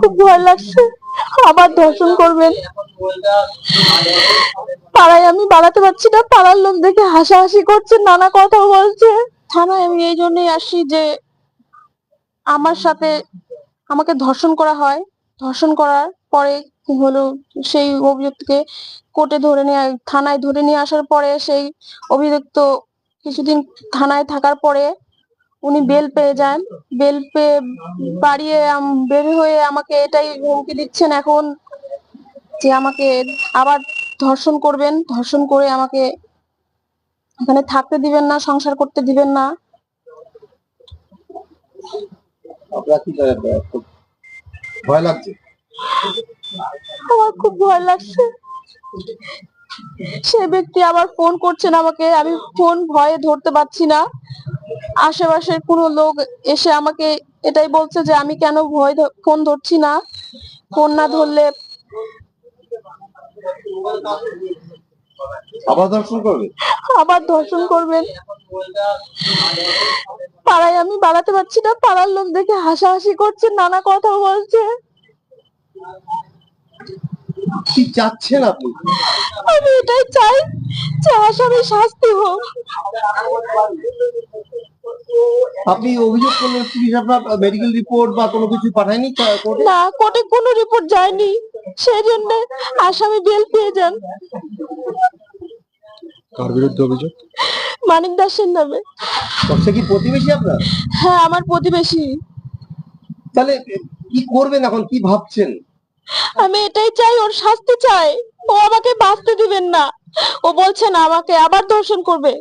খুব ভয় লাগছে। আবার ধর্ষণ করবেন। পাড়ায় আমি বাড়াতে পারছি না, পাড়ার লোক দেখে হাসাহাসি করছে, নানা কথা বলছে। থানায় আমি এই জন্যই আসি যে আমার সাথে আমাকে ধর্ষণ করা হয়। ধর্ষণ করার পরে হলো, সেই অভিযুক্তকে কোর্টে ধরে নিয়ে, থানায় ধরে নিয়ে আসার পরে সেই অভিযুক্ত কিছুদিন থানায় থাকার পরে উনি বেল পেয়ে যান। বেল পেয়ে বাড়িয়ে আম- বের হয়ে আমাকে এটাই হুমকি দিচ্ছেন এখন যে আমাকে আবার ধর্ষণ করবেন। ধর্ষণ করে আমাকে এখানে থাকতে দিবেন না সংসার করতে দিবেন না। ভয়? লাগছে? আমার খুব ভয় লাগছে। সে ব্যক্তি আবার ফোন করছেন আমাকে। আমি ফোন ভয়ে ধরতে পারছি না। আশেপাশের কোনো লোক এসে আমাকে এটাই বলছে যে আমি কেন ভয় ফোন ধরছি না? ফোন না ধরলে আবার দর্শন করবে? আবার ধর্ষণ করবেন পাড়ায় আমি বাড়াতে পারছি না পাড়ার লোক দেখে হাসাহাসি করছে নানা কথা বলছে। কি চাচ্ছেন আপনি। আমি এটাই চাই যে আসামি শাস্তি হোক। আপনি অভিযোগ করলেন পুলিশ আপনার মেডিকেল রিপোর্ট বা কোনো কিছু পাঠায়নি? না কোর্টে কোনো রিপোর্ট যায়নি। সেই জন্য আসামি বেল পেয়ে যান। কার বিরুদ্ধে অভিযোগ? মানিক দাসের নামে। সে কি প্রতিবেশী আপনার? হ্যাঁ আমার প্রতিবেশী। তাহলে কি করবেন এখন? কি ভাবছেন? আমি এটাই চাই ওর শাস্তি চাই। ও আমাকে বাঁচতে দিবেন না। ও বলছে না আমাকে আবার ধর্ষণ করবে।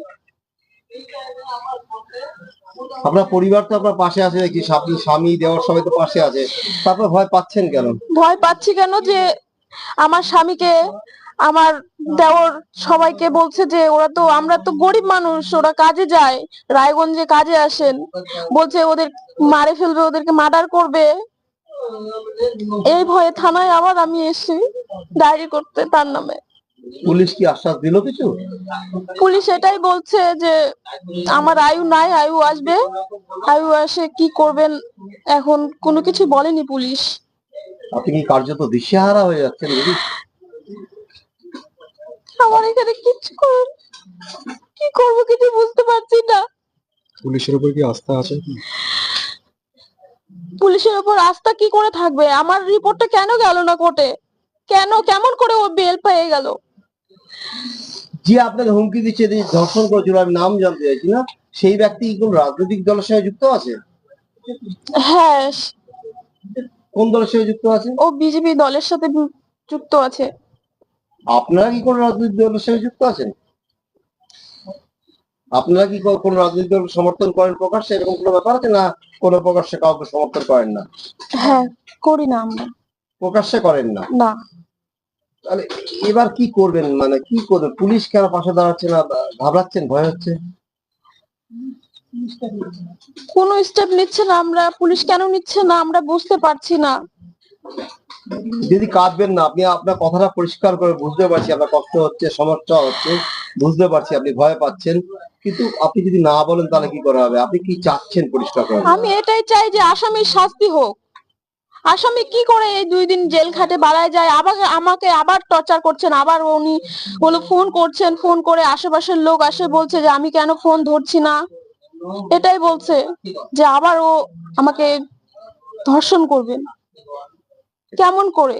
আপনার পরিবার তো আপনার পাশে আছে নাকি? আপনি স্বামী দেওয়ার সবাই তো পাশে আছে। তারপর ভয় পাচ্ছেন কেন? ভয় পাচ্ছি কেন যে আমার স্বামীকে আমার দেওর সবাইকে বলছে যে ওরা তো আমরা তো গরিব মানুষ ওরা কাজে যায়। রায়গঞ্জে কাজে আসেন। বলছে ওদের মারে ফেলবে ওদেরকে মার্ডার করবে। এই ভয়ে থানায় আবার আমি এসেছি ডায়েরি করতে তার নামে। পুলিশ কি আশ্বাস দিল কিছু? পুলিশ এটাই বলছে যে আমার আয়ু নাই আয়ু আসবে। আয়ু আসে কি করবেন? এখন কোনো কিছু বলেনি পুলিশ। আপনি কি কার্যত দিশেহারা হয়ে যাচ্ছেন? আমার এখানে কিছু করার কি করব কিছু বুঝতে পারছি না। পুলিশের উপর কি আস্থা আছে? পুলিশের উপর আস্থা কি করে থাকবে? আমার রিপোর্টটা কেন গেল না কোর্টে? কেন কেমন করে ও বেল পেয়ে গেল? যে আপনাকে হুমকি দিচ্ছে যে ধর্ষণ করেছিল আমি নাম জানতে চাইছি না সেই ব্যক্তি কি কোন রাজনৈতিক দলের সঙ্গে যুক্ত আছে? হ্যাঁ। কোন দলের সঙ্গে যুক্ত আছে? ও বিজেপি দলের সাথে যুক্ত আছে। আপনারা কি কোন রাজনৈতিক দলের সঙ্গে যুক্ত আছেন? আপনারা কি কোন রাজনৈতিক দল সমর্থন করেন প্রকাশ্যে এরকম কোনো ব্যাপার আছে না কোনো প্রকাশ্যে কাউকে সমর্থন করেন না? হ্যাঁ করি না আমরা। প্রকাশ্যে করেন না? না। তাহলে এবার কি করবেন? মানে কি করবেন পুলিশ কেন পাশে দাঁড়াচ্ছে না? ঘাবড়াচ্ছেন? ভয় হচ্ছে? কোনো স্টেপ নিচ্ছে না আমরা। পুলিশ কেন নিচ্ছে না? আমরা বুঝতে পারছি না। যদি কাঁদবেন না আপনি আপনার কথাটা পরিষ্কার করে বুঝতে পারছি। আপনার কষ্ট হচ্ছে সমস্যা হচ্ছে। বুঝতে পারছি, আপনি ভয় পাচ্ছেন। কিন্তু আপনি যদি না বলেন তাহলে কি করা হবে? আপনি কি চাচ্ছেন পরিষ্কার করে আমি এটাই চাই যে আসামির শাস্তি হোক। আসামি কি করে এই দুই দিন জেল খাটে বাড়ায় যায়? আবার আমাকে আবার টর্চার করছেন, আবার উনি হলো ফোন করছেন, ফোন করে আশেপাশের লোক আসে বলছে যে আমি কেন ফোন ধরছি না? এটাই বলছে যে আবার ও আমাকে ধর্ষণ করবেন। কেমন করে?